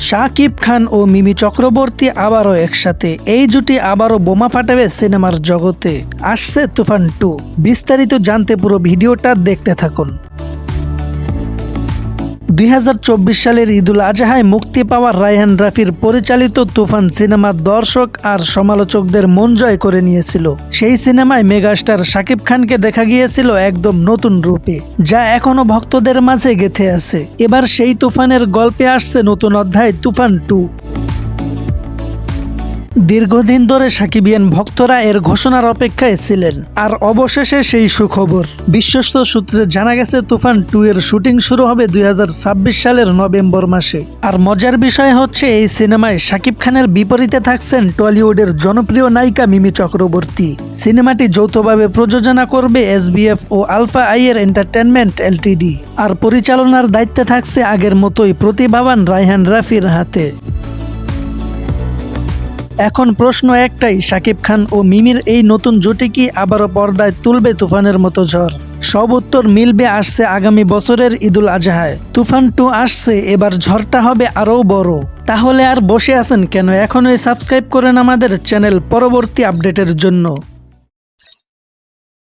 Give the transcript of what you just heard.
শাকিব খান ও মিমি চক্রবর্তী আবারও একসাথে। এই জুটি আবারও বোমা ফাটাবে সিনেমার জগতে। আসছে তুফান টু। বিস্তারিত জানতে পুরো ভিডিওটা দেখতে থাকুন। দুই হাজার চব্বিশ সালের ঈদুল আজহায় মুক্তি পাওয়া রায়হান রাফির পরিচালিত তুফান সিনেমা দর্শক আর সমালোচকদের মন জয় করে নিয়েছিল। সেই সিনেমায় মেগাস্টার শাকিব খানকে দেখা গিয়েছিল একদম নতুন রূপে, যা এখনও ভক্তদের মাঝে গেথে আছে। এবার সেই তুফানের গল্পে আসছে নতুন অধ্যায় তুফান টু। দীর্ঘদিন ধরে সাকিবিয়ান ভক্তরা এর ঘোষণার অপেক্ষায় ছিলেন। আর অবশেষে সেই সুখবর। বিশ্বস্ত সূত্রে জানা গেছে, তুফান টু এর শুটিং শুরু হবে দুই হাজার ছাব্বিশ সালের নভেম্বর মাসে। আর মজার বিষয় হচ্ছে, এই সিনেমায় শাকিব খানের বিপরীতে থাকছেন টলিউডের জনপ্রিয় নায়িকা মিমি চক্রবর্তী। সিনেমাটি যৌথভাবে প্রযোজনা করবে এসবিএফ ও আলফা আইয়ের এন্টারটেনমেন্ট এলটিডি আর পরিচালনার দায়িত্বে থাকছে আগের মতোই প্রতিভাবান রায়হান রাফির হাতে। এখন প্রশ্ন একটাই শাকিব খান ও মিমির এই নতুন জুটি কি আবারও পর্দায় তুলবে তুফানের মতো ঝড়? সব উত্তর মিলবে আসছে আগামী বছরের ঈদুল আজহায়। তুফান টু আসছে, এবার ঝড়টা হবে আরও বড়। তাহলে আর বসে আছেন কেন? এখনই সাবস্ক্রাইব করেন আমাদের চ্যানেল পরবর্তী আপডেটের জন্য।